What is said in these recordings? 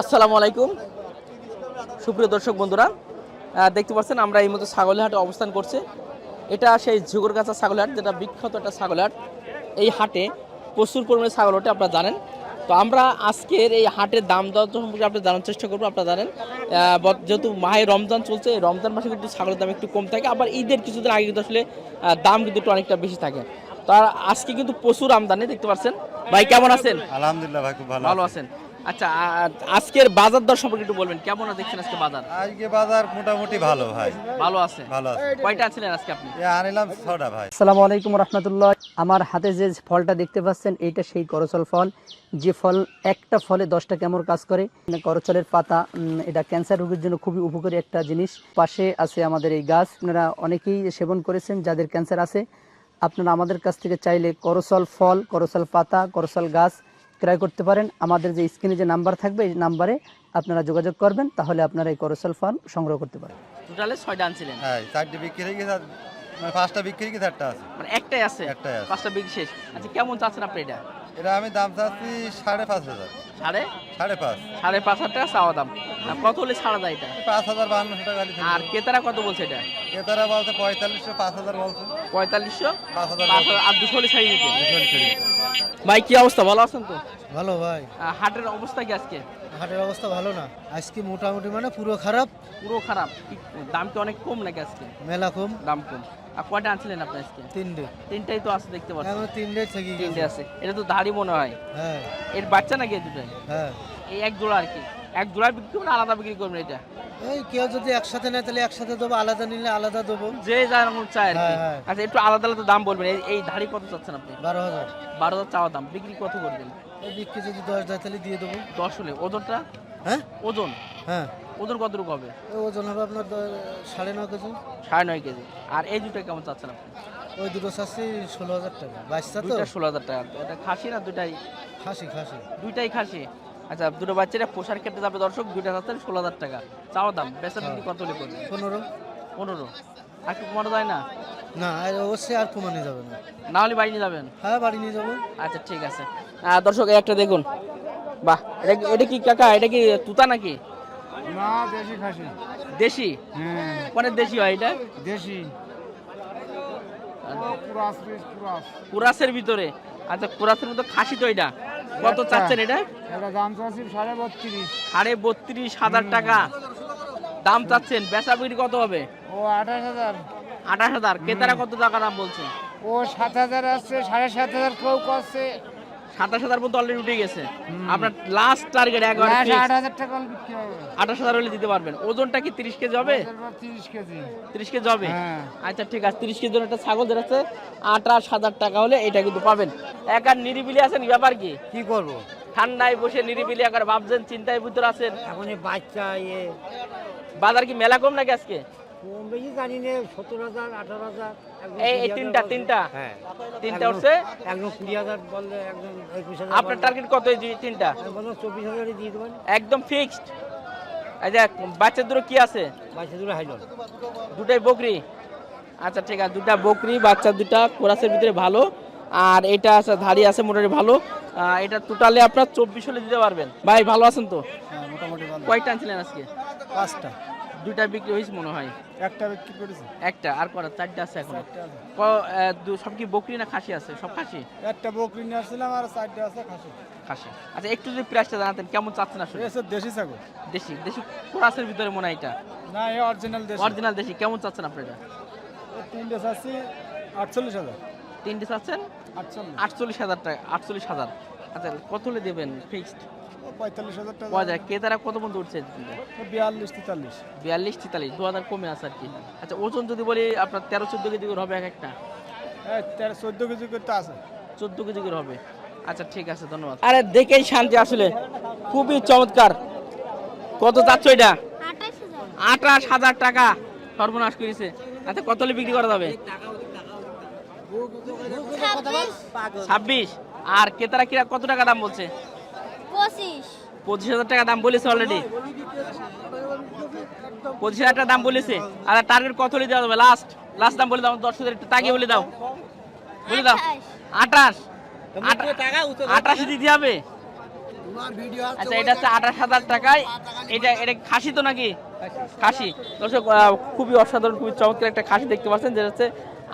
আসসালামু আলাইকুম। সুপ্রিয় দর্শক বন্ধুরা দেখতে পাচ্ছেন আমরা এই মতো ছাগলের হাটে অবস্থান করছি। এটা সেই ঝুগরগাছা ছাগলহাট যেটা বিখ্যাত একটা ছাগলহাট। এই হাটে প্রচুর পরিমাণে ছাগল ওঠে আপনারা জানেন। তো আমরা আজকের এই হাটের দাম দর সম্পর্কে আপনি জানার চেষ্টা করব আপনারা জানেন। যেহেতু মাহে রমজান চলছে এই রমজান মাসে কিন্তু ছাগলের দাম একটু কম থাকে। আবার ঈদের কিছুদিন আগে কিন্তু আসলে দাম কিন্তু একটু অনেকটা বেশি থাকে। তো আজকে কিন্তু প্রচুর আমদানি দেখতে পাচ্ছেন। ভাই কেমন আছেন? আলহামদুলিল্লাহ ভাই খুব ভালো ভালো আছেন। আচ্ছা আজকের বাজার দর সম্পর্কে একটু বলবেন। কেমন দেখছেন আজকে বাজার? আজকে বাজার মোটামুটি ভালো ভাই। ভালো আছে? ভালো আছে। কয়টা আছিলেন আজকে আপনি? আনিলাম ছটা ভাই। আসসালামু আলাইকুম রহমতুল্লাহ। আমার হাতে যে ফলটা দেখতে পাচ্ছেন এইটা সেই করচল ফল। যে ফল একটা ফলে দশটা কেমন কাজ করে। করচলের পাতা এটা ক্যান্সার রোগের জন্য খুবই উপকারী একটা জিনিস। পাশে আছে আমাদের এই গাছ। আপনারা অনেকেই সেবন করেছেন যাদের ক্যান্সার আছে। আপনারা আমাদের কাছ থেকে চাইলে করচল ফল করচল পাতা করচল গাছ ক্রয় করতে পারেন। আমাদের যে স্ক্রিনে যে নাম্বার থাকবে এই নাম্বারে আপনারা যোগাযোগ করবেন তাহলে আপনারা এই করচল ফল সংগ্রহ করতে পারেন টোটালে ছয়টা আনছিলেন? হ্যাঁ চারটে বিক্রি হয়ে গেছে মানে পাঁচটা বিক্রি হয়ে গেছে একটা আছে। মানে একটাই আছে? একটাই আছে। পাঁচটা বিক্রি শেষ। আচ্ছা কেমন চাচ্ছেন আপনি এটা? এটা আমি দাম চাচ্ছি সাড়ে পাঁচ হাজার। সাড়ে? সাড়ে পাঁচ। সাড়ে পাঁচ হাজার টাকা চাওয়া দাম। কত হলে ছাড়া যায় এটা? পাঁচ হাজার বাহান্নশো টাকা আর ক্রেতারা কত বলছে এটা? ক্রেতারা বলছে পঁয়তাল্লিশশো পাঁচ হাজার বলছে। পঁয়তাল্লিশশো? পাঁচ হাজার আর দুশো হলে ছাড়িয়ে দিতে? দুশো ছেড়ে দিতে। ভাই কি অবস্থা? ভালো আছেন তো? ভালো ভাই। হাটের অবস্থা কি আজকে? হাটের অবস্থা ভালো না। আজকে মোটামুটি মানে পুরো খারাপ। পুরো খারাপ। দাম কি অনেক কম নাকি আজকে? মেলা কম। দাম কম। আর কয়টা আনছিলেন আপনি আজকে? তিনটে। তিনটাই তো আছে দেখতে পাচ্ছেন। তিনটে থেকে তিনটে আছে। এটা তো দাড়ি মনে হয়। হ্যাঁ। এর বাচ্চা নাকি দুটাই? হ্যাঁ। এই এক জোড়া আর কি। এক জোড়া বিক্রি করবেন আলাদা বিক্রি করবেন এটা? এই কেউ যদি একসাথে নেয় তাহলে একসাথে দেবো আলাদা নিলে আলাদা দেবো। যে যা রকম চায় আর কি। হ্যাঁ, হ্যাঁ। আচ্ছা একটু আলাদা আলাদা দাম বলবেন। এই- এই ধাড়ি কত চাচ্ছেন আপনি? বারো হাজার। বারো হাজার চাওয়া দাম। বিক্রি কত করবেন? এই বিক্রি যদি দশ দেয় তাহলে দিয়ে দেবো। দশ হলে। ওজনটা? হ্যাঁ? ওজন? হ্যাঁ। ওজন কতটুকু হবে? ওজন হবে আপনার দ- সাড়ে নয় কেজি। সাড়ে নয় কেজি। আর এই দুটো কেমন চাচ্ছেন আপনি? ওই দুটো চাচ্ছি ষোলো হাজার টাকা। বাচ্চা তো? দুইটা ষোলো হাজার টাকা। এটা খাসি না দুটাই খাসি খাসি। দুইটাই খাসি? আচ্ছা দুটো বাচ্চারা পোশাক ক্ষেত্রে যাবে দর্শক দুইটা চাচ্ছেন ষোলো হাজার টাকা। চাওয়া দাম বেচা বিক্রি কত হলে করবে? পনেরো। পনেরো। আর কি কমানো যায় না? না অবশ্যই আর কমানো যাবে না। না হলে বাড়ি নিয়ে যাবেন? হ্যাঁ বাড়ি নিয়ে যাব। আচ্ছা ঠিক আছে। দর্শক একটা দেখুন। বাহ এটা এটা কি কাকা এটা কি তুতা নাকি? না দেশি খাসি। দেশি? হ্যাঁ মানে দেশি হয় এটা? দেশি। পুরাস কুরাসের ভিতরে। আচ্ছা কুরাসের মতো খাসি তো এটা। কত। চাচ্ছেন এটা? এটা দাম চাচ্ছি সাড়ে বত্রিশ। সাড়ে বত্রিশ হাজার টাকা। দাম চাচ্ছেন বেচা বিক্রি কত হবে? ও আঠাশ হাজার। আঠাশ হাজার। ক্রেতারা কত টাকা দাম বলছে? ও সাত হাজার আসছে সাড়ে সাত হাজার কেউ করছে। সাতাশ হাজার মতো অলরেডি উঠে গেছে। আপনার লাস্ট টার্গেট একবার আঠাশ হাজার হলে দিতে পারবেন। ওজনটা কি তিরিশ কেজি হবে? তিরিশ কেজি। হবে? হ্যাঁ। আচ্ছা ঠিক আছে। তিরিশ কেজি একটা ছাগল ধরেছে আঠাশ হাজার টাকা হলে এটা কিন্তু পাবেন। একার নিরিবিলি আছেন ব্যাপার কি? কি করব? ঠান্ডায় বসে নিরিবিলি একবার ভাবছেন চিন্তায় ভিতরে আছেন। এখন বাচ্চা ইয়ে। বাজার কি মেলা কম নাকি আজকে? কম বেশি জানি না সত্তর হাজার আঠারো হাজার এই তিনটা তিনটা? হ্যাঁ। তিনটা একজন- উঠছে একজন কুড়ি হাজার বললে একজন একুশ হাজার আপনার টার্গেট কত এই তিনটা? বললাম চব্বিশ দিয়ে দেবেন। একদম ফিক্সড আচ্ছা বাচ্চার দুটো কি আছে? বাচ্চা দুটো হাইল দুটাই বকরি। আচ্ছা ঠিক আছে দুটা বকরি বাচ্চা দুটা কোরাসের ভিতরে ভালো। আর এটা আছে ধাড়ি আছে মোটামুটি ভালো। এটা টোটালে আপনার চব্বিশ হলে দিতে পারবেন। ভাই ভালো আছেন তো? হ্যাঁ মোটামুটি কয়টা আনছিলেন আজকে? পাঁচটা। দুইটা বিক্রি হয়েছে মনে হয়। একটা বিক্রি করেছি। একটা আর কটা? চারটা আছে এখন। সব কি বকরি না খাসি আছে? সব খাসি? একটা বকরি নিয়ে আসছিলাম আর চারটে আছে খাসি। খাসি। আচ্ছা একটু যদি প্রাইসটা জানাতেন কেমন চাচ্ছেন আসলে? এসে দেশি ছাগল। দেশি দেশি কোরাসের ভিতরে মনে হয় এটা। না এ অরিজিনাল দেশি। অরিজিনাল দেশি কেমন চাচ্ছেন আপনি এটা? তিনটে চাচ্ছি আটচল্লিশ হাজার। তিনটে চাচ্ছেন? আটচল্লিশ। আটচল্লিশ হাজার টাকা আটচল্লিশ হাজার। আচ্ছা কত হলে দেবেন ফিক্সড পঁয়তাল্লিশ হাজার টাকা। পাওয়া যায় ক্রেতারা কত পর্যন্ত উঠছে? বিয়াল্লিশ তেতাল্লিশ। বিয়াল্লিশ তেতাল্লিশ। দু হাজার কমে আছে আর কি। আচ্ছা ওজন যদি বলি আপনার তেরো চোদ্দ কেজি করে হবে এক একটা? হ্যাঁ তেরো চোদ্দ কেজি করতে আছে। চোদ্দ কেজি করে হবে। আচ্ছা ঠিক আছে ধন্যবাদ। আরে দেখেই শান্তি আসলে। খুবই চমৎকার। কত যাচ্ছ এটা? আঠাশ হাজার টাকা। সর্বনাশ করেছে। আচ্ছা কত বিক্রি করা যাবে? ছাব্বিশ। আর ক্রেতারা কিরা কত টাকা দাম বলছে? পঁচিশ। পঁচিশ হাজার টাকা দাম বলেছে অলরেডি পঁচিশ হাজার টাকা দাম বলেছে। আর টার্গেট কত হলে দেওয়া যাবে? লাস্ট লাস্ট দাম বলে দাও দর্শকদের একটু তাকিয়ে বলে দাও। বলে দাও। আঠাশ। আঠাশ দিতে হবে। আচ্ছা এটা হচ্ছে আঠাশ হাজার টাকায়। এটা এটা খাসি তো নাকি? খাসি। দর্শক আহ, খুবই অসাধারণ খুবই চমৎকার একটা খাসি দেখতে পাচ্ছেন যেটা হচ্ছে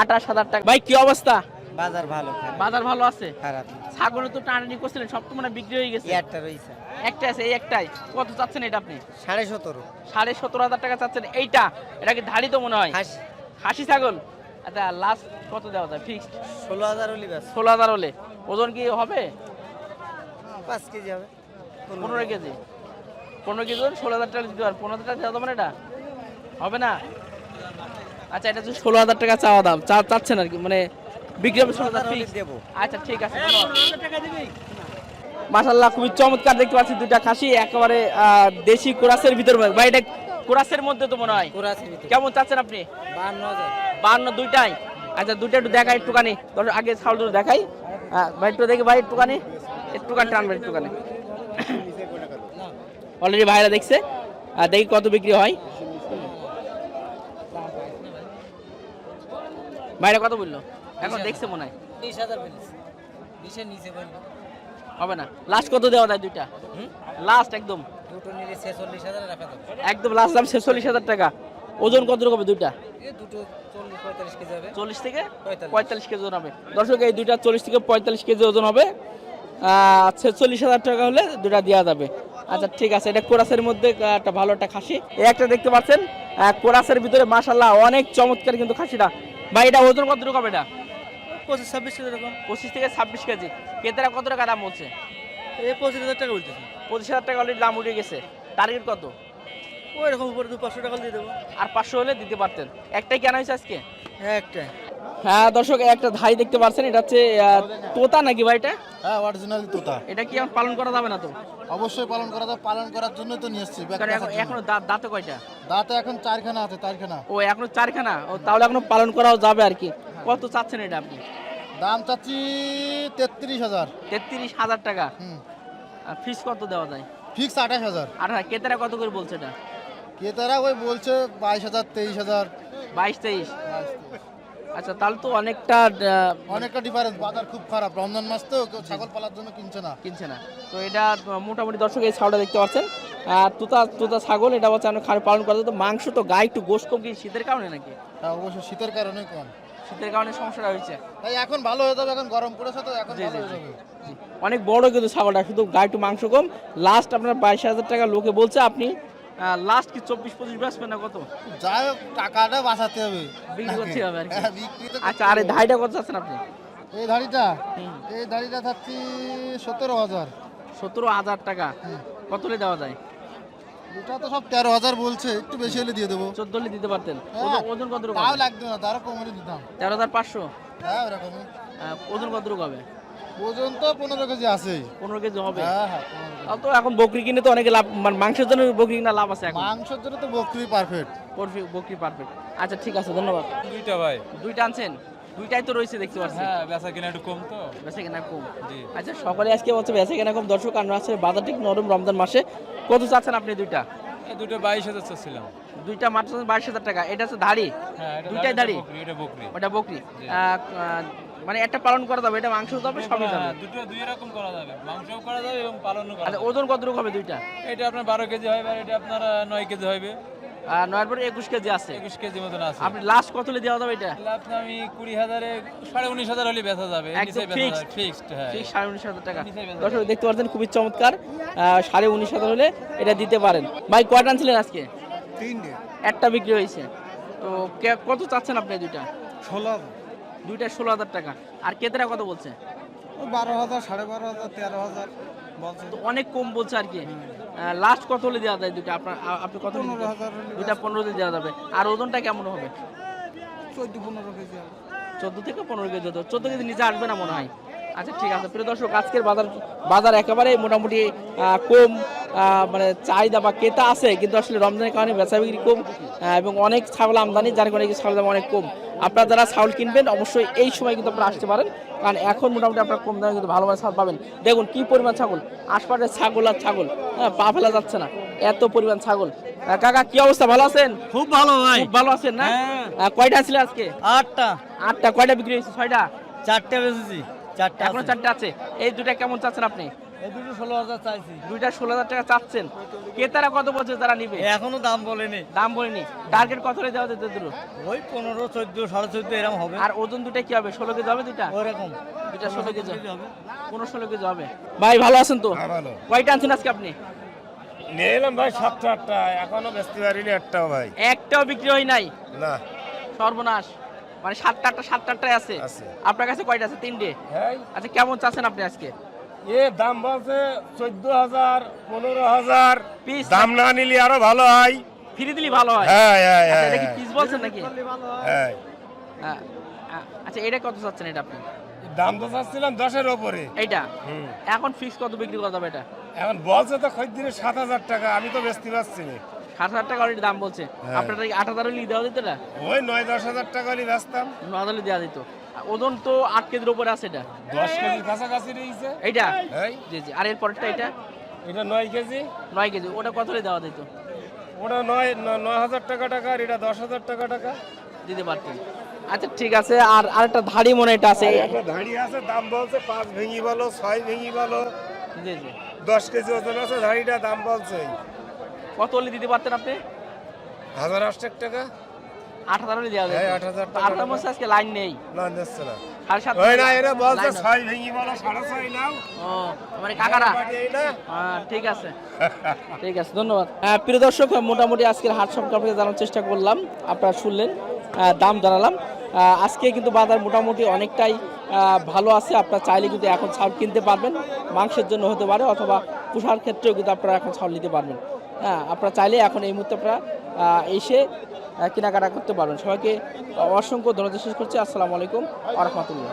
আঠাশ হাজার টাকা। ভাই কি অবস্থা? বাজার ভালো বাজার ভালো আছে? খারাপ ছাগলে তো টানানি করছিলেন সব তো মানে বিক্রি হয়ে গেছে। একটা রয়েছে। একটা আছে এই একটাই কত চাচ্ছেন এটা আপনি? সাড়ে সতেরো। সাড়ে সতেরো হাজার টাকা চাচ্ছেন। এইটা এটা কি ধাড়ি তো মনে হয়? হাসি ছাগল? আচ্ছা লাস্ট কত দেওয়া যায়? ফিক্সড ষোলো হাজার হলে ষোলো হাজার হলে। ওজন কি হবে? পাঁচ কেজি হবে। পনেরো কেজি। পনেরো কেজি ওজন ষোলো হাজার টাকা দিতে পারবেন পনেরো হাজার টাকা দেওয়া যাবে না এটা? হবে না? আচ্ছা এটা ষোলো হাজার টাকা চাওয়া দাম চা চাচ্ছেন আর কি মানে বিক্রি হবে ষোলো দেবো। আচ্ছা ঠিক আছে মাসাল্লাহ খুবই চমৎকার দেখতে পাচ্ছি দুইটা খাসি একেবারে দেশি কোরাসের ভিতর ভাই। এটা কোরাসের মধ্যে তো মনে হয়। কেমন চাচ্ছেন আপনি? বান্ন হাজার। বান্ন দুইটাই। আচ্ছা দুইটা একটু দেখাই একটুখানি। ধরো আগে ছাউল দুটো দেখাই। হ্যাঁ, ভাই একটু দেখি ভাই একটুখানি। একটুখানি টানবেন একটুখানি। অলরেডি ভাইরা দেখছে। আর দেখি কত বিক্রি হয়। ভাইরা কত বলল? এখন দেখছে মনে হয়। বিশ হাজার বিশের নিচে হবে না। লাস্ট কত দেওয়া যায় দুইটা? লাস্ট একদম। দুটো নিলে ছেচল্লিশ হাজার একদম লাস্ট দাম ছেচল্লিশ হাজার টাকা। ওজন কত রকম দুইটা? দুটো চল্লিশ পঁয়তাল্লিশ কেজি হবে। চল্লিশ থেকে পঁয়তাল্লিশ। কেজি ওজন হবে। দর্শক এই দুইটা চল্লিশ থেকে পঁয়তাল্লিশ কেজি ওজন হবে। ছেচল্লিশ হাজার টাকা হলে দুটা দেওয়া যাবে। আচ্ছা ঠিক আছে। এটা কোরাসের মধ্যে একটা ভালো একটা খাসি। এই একটা দেখতে পাচ্ছেন। কোরাসের ভিতরে মাশাল্লাহ অনেক চমৎকার কিন্তু খাসিটা। ভাই এটা ওজন কত রকম এটা? পঁচিশ ছাব্বিশ কেজি এরকম। পঁচিশ থেকে ছাব্বিশ কেজি। কেতারা কত টাকা দাম বলছে এই পঁচিশ হাজার টাকা বলতেছে। পঁচিশ হাজার টাকা অলরেডি দাম উঠে গেছে। টার্গেট কত? ওই রকম উপরে দু পাঁচশো টাকা দিয়ে দেবো। আর পাঁচশো হলে দিতে পারতেন। একটাই কেনা হয়েছে আজকে? হ্যাঁ একটা হ্যাঁ দর্শক একটা ধাই দেখতে পাচ্ছেন। এটা হচ্ছে আহ, তোতা নাকি ভাই এটা? হ্যাঁ অরিজিনাল তোতা। এটা কি এখন পালন করা যাবে না তো? অবশ্যই পালন করা যায় পালন করার জন্য তো নিয়ে এসেছি। এখনও দাঁত দাঁতে কয়টা? দাঁতে এখন চারখানা আছে চারখানা। ও এখনও চারখানা? ও তাহলে এখনও পালন করাও যাবে আর কি। কত চাচ্ছেন এটা আপনি? দাম চাচ্ছি তেত্রিশ হাজার। তেত্রিশ হাজার টাকা। আর ফিস কত দেওয়া যায়? ফিক্স আঠাশ হাজার। আর হ্যাঁ কেতারা কত করে বলছে এটা? ক্রেতারা ওই বলছে বাইশ হাজার তেইশ হাজার। বাইশ তেইশ। আচ্ছা তাহলে তো অনেকটা অনেকটা ডিফারেন্স বাজার খুব খারাপ। রমজান মাস তো কেউ ছাগল পালার জন্য কিনছে না। কিনছে না। তো এটা মোটামুটি দর্শক এই ছাগলটা দেখতে পাচ্ছেন। আর তোতা তুতা ছাগল এটা হচ্ছে আমরা খাওয়া পালন করা যায়। তো মাংস তো গায়ে একটু গোস কম কি শীতের কারণে নাকি? হ্যাঁ অবশ্য শীতের কারণে কম। শীতের কারণে সমস্যাটা হয়েছে। তাই এখন ভালো হয়ে যাবে এখন গরম পড়েছে তো এখন ভালো হয়ে যাবে। অনেক বড় কিন্তু ছাগলটা শুধু গায়ে একটু মাংস কম। লাস্ট আপনার বাইশ হাজার টাকা লোকে বলছে আপনি লাস্ট কি চব্বিশ পঁচিশ বেচবেন না কত? যাই হোক টাকাটা বাঁচাতে হবে। বিক্রি করতে হবে আর কি। হ্যাঁ, আচ্ছা আর এই ধাইটা কত চাচ্ছেন আপনি? এই ধাড়িটা? এই ধাড়িটা থাকছি সতেরো হাজার। সতেরো হাজার টাকা। কতলে দেওয়া যায়? দুটা তো সব তেরো হাজার বলছে একটু বেশি হলে দিয়ে দেবো। চোদ্দ হলে দিতে পারতেন। হ্যাঁ। ওজন- ওজন কত রকম? তাও লাগবে না তারও কমে দিতাম। তেরো হাজার পাঁচশো? হ্যাঁ ওরকমই ওজন কত রকম হবে? ওজন তো পনেরো কেজি আছেই পনেরো কেজি হবে? হ্যাঁ হ্যাঁ 15 কেজি। তাও তো এখন বকরি কিনে তো অনেকে লাভ মানে মাংসের জন্য বকরি কিনা লাভ আছে মাংসের জন্য তো বকরি পারফেক্ট বকরি বকরি পারফেক্ট আচ্ছা ঠিক আছে ধন্যবাদ। দুইটা ভাই। দুইটা আনছেন? দুইটাই তো রয়েছে দেখতে পাচ্ছি। হ্যাঁ বেচা কিনা একটু কম তো। বেঁচে কেনা কম। আচ্ছা সকালে আজকে হচ্ছে বেঁচে কেনা কম। দর্শক আমরা আছে বাজার ঠিক নরম রমজান মাসে কত চাচ্ছেন আপনি দুইটা? দুইটা দুটো বাইশ হাজার চাচ্ছিলাম। দুইটা মাত্র বাইশ হাজার টাকা। এটা হচ্ছে ধাড়ি হ্যাঁ দুইটাই দাঁড়ি, দাঁড়ি এটা বকরি, ওটা বকরি। মানে একটা পালন করা যাবে এটা মাংস যাবে সবই যাবে? দুটো দুই রকম করা যাবে। মাংসও করা যাবে এবং পালনও করা আচ্ছা যাবে। ওজন কত রকম হবে দুইটা? এটা আপনার বারো কেজি হবে আর এটা আপনার নয় কেজি হবে। আর একুশ কেজি আছে। একুশ কেজি মতন আছে। আপনি লাস্ট কত হলে দেওয়া যাবে এটা? আপনি আমি কুড়ি হাজারে সাড়ে উনিশ হাজার হলে বেচা যাবে। ফিক্সড হ্যাঁ। সাড়ে উনিশ হাজার টাকা। দর্শক দেখতে পাচ্ছেন খুবই চমৎকার। আহ, সাড়ে উনিশ হাজার হলে এটা দিতে পারেন। ভাই কয়টা আনছিলেন আজকে? তিনটে। একটা বিক্রি হয়েছে। তো কত চাচ্ছেন আপনি এই দুইটা? ষোলো দুইটা ষোলো হাজার টাকা। আর কেতেরা কত বলছে? বারো হাজার সাড়ে বারো হাজার তেরো হাজার অনেক কম বলছে আর কি। লাস্ট কত হলে দেওয়া যায় দুইটা আপনার আপনি কত দুইটা পনেরো হলে দেওয়া যাবে। আর ওজনটা কেমন হবে? চোদ্দ পনেরো কেজি চোদ্দ থেকে পনেরো কেজি হতো। চোদ্দ কেজি নিচে আসবে না মনে হয়? আচ্ছা ঠিক আছে। প্রিয় দর্শক আজকের বাজার বাজার একেবারে মোটামুটি কম মানে চাহিদা বা ক্রেতা আছে কিন্তু আসলে রমজানের কারণে বেচা বিক্রি কম এবং অনেক ছাগল আমদানি যার কারণে ছাগল দাম অনেক কম। আপনারা যারা ছাগল কিনবেন অবশ্যই এই সময় কিন্তু আপনারা আসতে পারেন। কারণ এখন মোটামুটি আপনারা কম দামে কিন্তু ভালো ভালো ছাগল পাবেন। দেখুন কি পরিমাণ ছাগল? আশপাশে ছাগল আর ছাগল। হ্যাঁ পা ফেলা যাচ্ছে না। এত পরিমাণ ছাগল। কাকা কি অবস্থা? ভালো আছেন? খুব ভালো ভাই। খুব ভালো আছেন না? হ্যাঁ। কয়টা ছিল আজকে? আটটা। আটটা। কয়টা বিক্রি হয়েছে? ছয়টা? চারটে বেশি চারটে এখনও চারটে আছে। এই দুটা কেমন চাচ্ছেন আপনি? দুটো ষোলো হাজার চাইছি। দুইটা ষোলো হাজার টাকা চাচ্ছেন। ক্রেতারা কত বলছে তারা নিবে? এখনও দাম বলেনি। দাম বলিনি। টার্গেট কত হলে দেওয়া যেত দুটো ওই পনেরো চোদ্দ সাড়ে চোদ্দ এরকম হবে। আর ওজন দুটা কি হবে? ষোলো কেজি হবে দুইটা? ওরকম দুইটা ষোলো কেজি হবে। পনেরো ষোলো কেজি হবে। ভাই ভালো আছেন তো? কয়টা আনছেন আজকে আপনি? নিয়ে এলাম ভাই সাতটা আটটা। এখনও বেচতে পারিনি একটাও ভাই। একটাও বিক্রি হয় নাই? না। সর্বনাশ। মানে সাতটা আটটা সাতটা আটটাই আছে। আছে। আপনার কাছে কয়টা আছে? তিনটে? হ্যাঁ। আচ্ছা কেমন চাচ্ছেন আপনি আজকে? এ দাম বলছে চোদ্দ হাজার পনেরো হাজার। পিস দাম না নিলে আরও ভালো হয়। ফিরে দিলি ভালো হয়? হ্যাঁ হ্যাঁ আচ্ছা হ্যাঁ এটা কি পিস বলছেন নাকি? হ্যাঁ। হ্যাঁ, হ্যাঁ। আচ্ছা এটা কত চাচ্ছেন এটা আপনি? দাম তো চাচ্ছিলাম দশের ওপরে। এইটা? এখন ফিক্স কত বিক্রি করা যাবে এটা? এখন বলছে তো খদ্দিরে সাত হাজার টাকা আমি তো বেচতে পারছি না। সাত হাজার টাকা অলরেডি দাম বলছে। হ্যাঁ। আপনার আট হাজার দেওয়া দিত এটা? ওই নয় দশ হাজার টাকা হলে বেচতাম। ন হাজার দেওয়া দিত ওজন তো আট কেজির উপরে আছে এটা। দশ কেজির কাছাকাছি রয়েছে। এইটা? এই। জি জি। আর এর পরেরটা এটা? এটা নয় কেজি। নয় কেজি। ওটা কত দেওয়া দিত ওটা নয় নয় হাজার টাকা টাকা আর এটা দশ হাজার টাকা টাকা। দিতে পারতেন। আচ্ছা ঠিক আছে। আর আরেকটা ধাড়ি মনে এটা আছে। একটা ধাড়ি আছে দাম বলছে পাঁচ ভেঙি বলো ছয় ভেঙি বলো। জি জি। দশ কেজি ওজন আছে ধাড়িটা দাম বলছে। কত হলে দিতে পারতেন আপনি? হাজার আষ্টেক টাকা। আট হাজার হলে দেওয়া হ্যাঁ, আট হাজার টাকা আপনার মধ্যে আজকে লাইন নেই। না দিচ্ছে না। সাড়ে সাত ওই না এরা বলছে ছয় ভেঙি বলো সাড়ে ছয় নাও। ও কাকারা। বাড়ি এই না। হ্যাঁ, ঠিক আছে। ঠিক আছে ধন্যবাদ। প্রিয় দর্শক মোটামুটি আজকের হাট সম্পর্কে জানার চেষ্টা করলাম। আপনারা শুনলেন দাম জানালাম। আজকে কিন্তু বাজার মোটামুটি অনেকটাই আহ, ভালো আছে। আপনারা চাইলে কিন্তু এখন ছাউল কিনতে পারবেন। মাংসের জন্য হতে পারে অথবা পুষার ক্ষেত্রেও কিন্তু আপনারা এখন ছাউল নিতে পারবেন। হ্যাঁ আপনারা চাইলে এখন এই মুহূর্তে আপনারা এসে কেনাকাটা করতে পারবেন। সবাইকে অসংখ্য ধন্যবাদ শেষ করছি। আসসালামু আলাইকুম আ রহমতুল্লাহ।